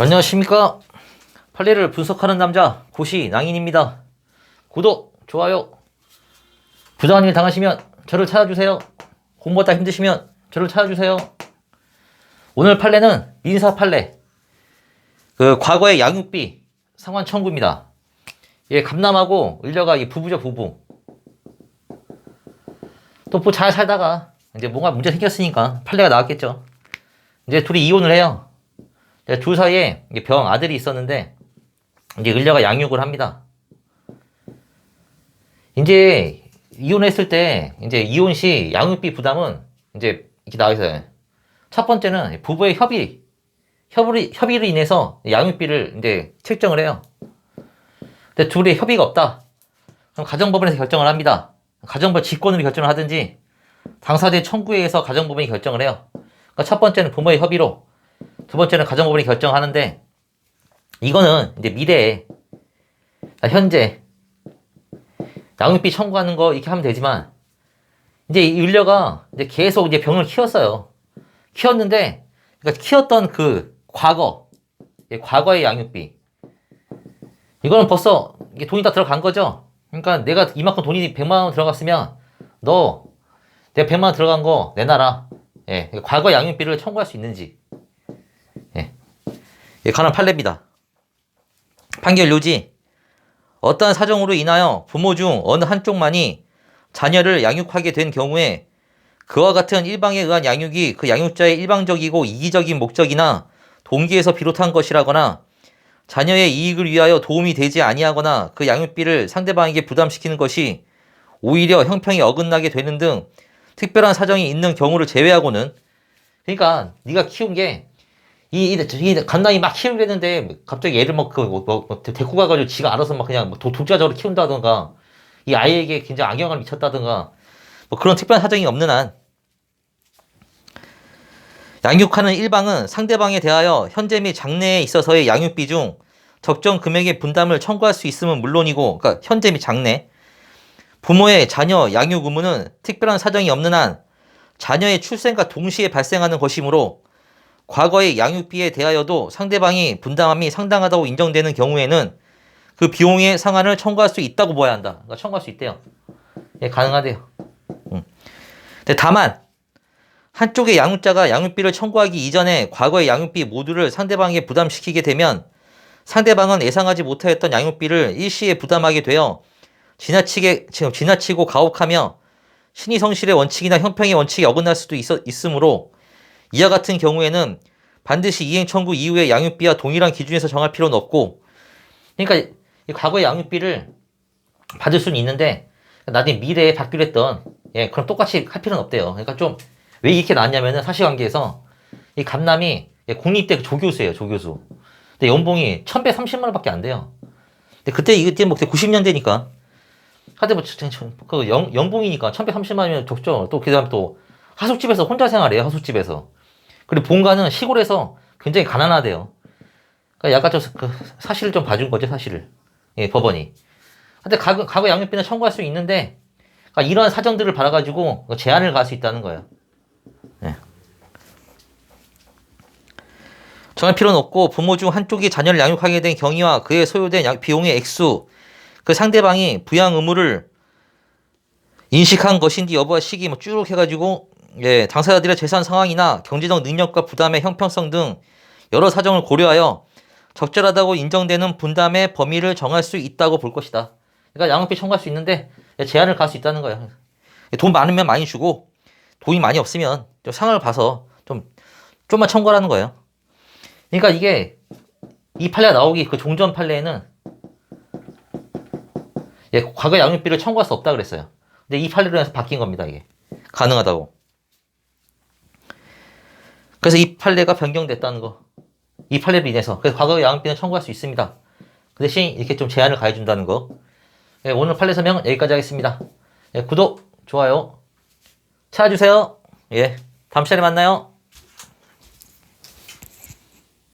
안녕하십니까? 판례를 분석하는 남자 고시 낭인입니다. 구독 좋아요. 부당한 일 당하시면 저를 찾아주세요. 공부하다 힘드시면 저를 찾아주세요. 오늘 판례는 민사 판례 그 과거의 양육비 상환 청구입니다. 예 감남하고 을려가 이 부부죠 부부. 또뭐잘 살다가 이제 뭔가 문제 생겼으니까 판례가 나왔겠죠. 이제 둘이 이혼을 해요 이게 병 아들이 있었는데 이제 을려가 양육을 합니다. 이제 이혼했을 때 이제 이혼 시 양육비 부담은 이제 이렇게 나와 있어요. 첫 번째는 부부의 협의, 협의 협의로 인해서 양육비를 이제 책정을 해요. 근데 둘이 협의가 없다. 그럼 가정법원에서 결정을 합니다. 가정법 직권으로 결정을 하든지 당사자 청구에 의해서 가정법원이 결정을 해요. 그러니까 첫 번째는 부모의 협의로 두 번째는 가정법원이 결정하는데 이거는 이제 미래에 아, 현재 양육비 청구하는 거 이렇게 하면 되지만 이제 이 을려가 이제 계속 이제 병을 키웠어요. 키웠는데 그러니까 키웠던 그 과거 예, 과거의 양육비 이거는 벌써 돈이 다 들어간 거죠. 그러니까 내가 이만큼 돈이 100만 원 들어갔으면 너 내가 100만 원 들어간 거 내놔라. 예, 과거 양육비를 청구할 수 있는지 예, 관한 판례입니다. 판결 요지 어떠한 사정으로 인하여 부모 중 어느 한쪽만이 자녀를 양육하게 된 경우에 그와 같은 일방에 의한 양육이 그 양육자의 일방적이고 이기적인 목적이나 동기에서 비롯한 것이라거나 자녀의 이익을 위하여 도움이 되지 아니하거나 그 양육비를 상대방에게 부담시키는 것이 오히려 형평이 어긋나게 되는 등 특별한 사정이 있는 경우를 제외하고는 그러니까 네가 키운 게 이, 이, 이 간남이 막 키우려는데 갑자기 애를 막, 그, 뭐, 뭐, 뭐 데리고 가가지고 지가 알아서 막 그냥 뭐 도, 독자적으로 키운다던가 이 아이에게 굉장히 악영향을 미쳤다던가 뭐 그런 특별한 사정이 없는 한 양육하는 일방은 상대방에 대하여 현재 및 장래에 있어서의 양육비 중 적정 금액의 분담을 청구할 수 있음은 물론이고 그러니까 현재 및 장래. 부모의 자녀 양육 의무는 특별한 사정이 없는 한 자녀의 출생과 동시에 발생하는 것이므로 과거의 양육비에 대하여도 상대방이 분담함이 상당하다고 인정되는 경우에는 그 비용의 상한을 청구할 수 있다고 보아야 한다. 그러니까 청구할 수 있대요. 예, 가능하대요. 음. 근데 다만 한쪽의 양육자가 양육비를 청구하기 이전에 과거의 양육비 모두를 상대방에게 부담시키게 되면 상대방은 예상하지 못하였던 양육비를 일시에 부담하게 되어 지나치게 지나치고 가혹하며 신의 성실의 원칙이나 형평의 원칙이 어긋날 수도 있어, 있으므로 이와 같은 경우에는 반드시 이행 청구 이후의 양육비와 동일한 기준에서 정할 필요는 없고 그러니까 이 과거의 양육비를 받을 수는 있는데 나중에 미래에 받기로 했던 예 그럼 똑같이 할 필요는 없대요. 그러니까 좀 왜 이렇게 나왔냐면은 사실관계에서 이 감남이 예, 공립대 조교수예요 조교수. 근데 연봉이 1,130만 원밖에 안 돼요. 근데 그때 이때 뭐 그때 90년대니까 하여튼 뭐그 연봉이니까 1,130만 원이면 적죠. 또 그다음 또 하숙집에서 혼자 생활해요 하숙집에서. 그리고 본가는 시골에서 굉장히 가난하대요. 그러니까 약간 좀 그 사실을 좀 봐준 거죠, 사실을. 예, 법원이. 근데 과거, 과거 양육비는 청구할 수 있는데, 그러니까 이러한 사정들을 받아가지고 제한을 갈 수 있다는 거예요. 예. 정할 필요는 없고, 부모 중 한쪽이 자녀를 양육하게 된 경위와 그에 소요된 양- 비용의 액수, 그 상대방이 부양 의무를 인식한 것인지 여부와 시기 뭐 쭉 해가지고 예, 당사자들의 재산 상황이나 경제적 능력과 부담의 형평성 등 여러 사정을 고려하여 적절하다고 인정되는 분담의 범위를 정할 수 있다고 볼 것이다. 그러니까 양육비 청구할 수 있는데 제한을 갈 수 있다는 거예요. 돈 많으면 많이 주고 돈이 많이 없으면 좀 상황을 봐서 좀 좀만 청구하라는 거예요. 그러니까 이게 이 판례가 나오기 그 종전 판례에는 예, 과거 양육비를 청구할 수 없다 그랬어요. 근데 이 판례로 해서 바뀐 겁니다, 이게. 가능하다고. 그래서 이 판례가 변경됐다는 거. 이 판례로 인해서. 그래서 과거 양육비는 청구할 수 있습니다. 그 대신 이렇게 좀 제한을 가해준다는 거. 예, 오늘 판례 설명 여기까지 하겠습니다. 예, 구독, 좋아요, 찾아주세요. 예, 다음 시간에 만나요.